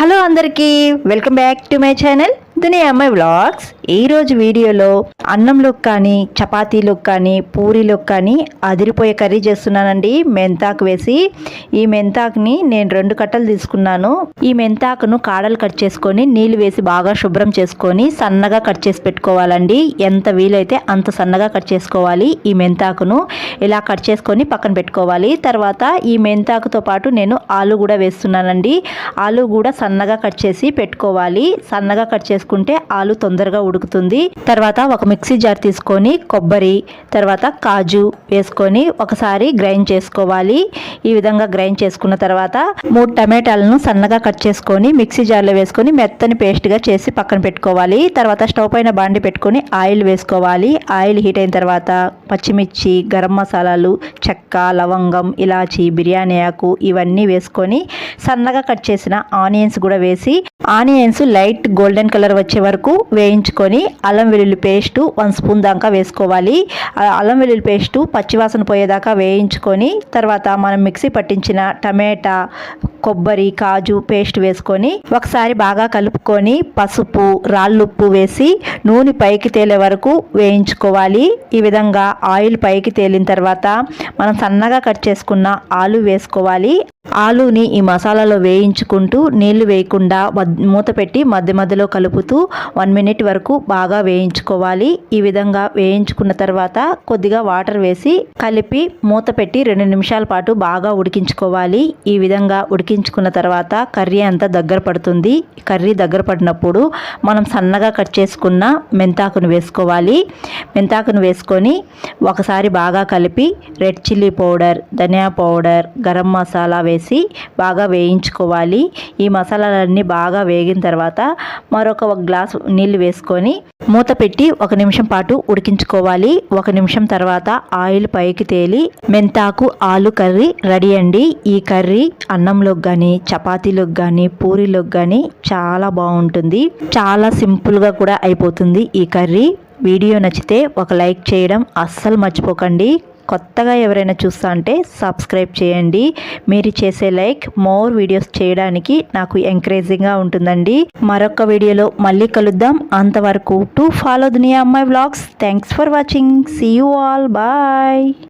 Hello అందరికీ welcome back to my channel Duniya Ammayi vlogs. ఈరోజు వీడియోలో అన్నంలోకి కానీ చపాతీలోకి కానీ పూరీలోకి కానీ అదిరిపోయే కర్రీ చేస్తున్నానండి. మెంతాకు వేసి ఈ మెంతాకుని నేను రెండు కట్టలు తీసుకున్నాను. ఈ మెంతాకును కాడలు కట్ చేసుకొని నీళ్ళు వేసి బాగా శుభ్రం చేసుకొని సన్నగా కట్ చేసి పెట్టుకోవాలండి. ఎంత వీలైతే అంత సన్నగా కట్ చేసుకోవాలి ఈ మెంతాకును. ఇలా కట్ చేసుకొని పక్కన పెట్టుకోవాలి. తర్వాత ఈ మెంతాకుతో పాటు నేను ఆలు కూడా వేస్తున్నానండి. ఆలు కూడా సన్నగా కట్ చేసి పెట్టుకోవాలి. సన్నగా కట్ చేసుకుంటే ఆలు తొందరగా ఉడుకుతుంది. తర్వాత ఒక మిక్సీ జార్ తీసుకొని కొబ్బరి తర్వాత కాజు వేసుకొని ఒకసారి గ్రైండ్ చేసుకోవాలి. ఈ విధంగా గ్రైండ్ చేసుకున్న తర్వాత మూడు టమాటాలను సన్నగా కట్ చేసుకొని మిక్సీ జార్లో వేసుకొని మెత్తని పేస్ట్గా చేసి పక్కన పెట్టుకోవాలి. తర్వాత స్టవ్ పైన బాండి పెట్టుకొని ఆయిల్ వేసుకోవాలి. ఆయిల్ హీట్ అయిన తర్వాత పచ్చిమిర్చి గరం మసాలాలు చెక్క లవంగం ఇలాచి బిర్యానీ ఆకు ఇవన్నీ వేసుకొని సన్నగా కట్ చేసిన ఆనియన్స్ కూడా వేసి ఆనియన్స్ లైట్ గోల్డెన్ కలర్ వచ్చే వరకు వేయించుకొని అల్లం వెల్లుల్లి పేస్ట్ వన్ స్పూన్ దాకా వేసుకోవాలి. అల్లం వెల్లుల్లి పేస్ట్ పచ్చివాసన పోయేదాకా వేయించుకొని తర్వాత మనం మిక్సీ పట్టించిన టమాటా కొబ్బరి కాజు పేస్ట్ వేసుకొని ఒకసారి బాగా కలుపుకొని పసుపు రాళ్ళుప్పు వేసి నూనె పైకి తేలే వరకు వేయించుకోవాలి. ఈ విధంగా ఆయిల్ పైకి తేలిన తర్వాత మనం సన్నగా కట్ చేసుకున్న ఆలు వేసుకోవాలి. ఆలుని ఈ మసాలాలో వేయించుకుంటూ నీళ్ళు వేయకుండా మూత పెట్టి మధ్య మధ్యలో కలుపుతూ వన్ మినిట్ వరకు బాగా వేయించుకోవాలి. ఈ విధంగా వేయించుకున్న తర్వాత కొద్దిగా వాటర్ వేసి కలిపి మూత పెట్టి రెండు నిమిషాల పాటు బాగా ఉడికించుకోవాలి. ఈ విధంగా ఉడికి ఉడికించుకున్న తర్వాత కర్రీ అంతా దగ్గర పడుతుంది. కర్రీ దగ్గర పడినప్పుడు మనం సన్నగా కట్ చేసుకున్న మెంతాకును వేసుకోవాలి. మెంతాకును వేసుకొని ఒకసారి బాగా కలిపి రెడ్ చిల్లీ పౌడర్ ధనియా పౌడర్ గరం మసాలా వేసి బాగా వేయించుకోవాలి. ఈ మసాలాలన్నీ బాగా వేగిన తర్వాత మరొక ఒక గ్లాస్ నీళ్ళు వేసుకొని మూత పెట్టి ఒక నిమిషం పాటు ఉడికించుకోవాలి. ఒక నిమిషం తర్వాత ఆయిల్ పైకి తేలి మెంతాకు ఆలు కర్రీ రెడీ అండి. ఈ కర్రీ అన్నంలోకి కానీ చపాతీలోకి కానీ పూరీలోకి కానీ చాలా బాగుంటుంది. చాలా సింపుల్గా కూడా అయిపోతుంది ఈ కర్రీ. వీడియో నచ్చితే ఒక లైక్ చేయడం అస్సలు మర్చిపోకండి. కొత్తగా ఎవరైనా చూస్తా అంటే సబ్స్క్రైబ్ చేయండి. మీరు చేసే లైక్ మోర్ వీడియోస్ చేయడానికి నాకు ఎంకరేజింగ్గా ఉంటుందండి. మరొక వీడియోలో మళ్ళీ కలుద్దాం. అంతవరకు to follow Duniya Ammayi vlogs thanks for watching see you all bye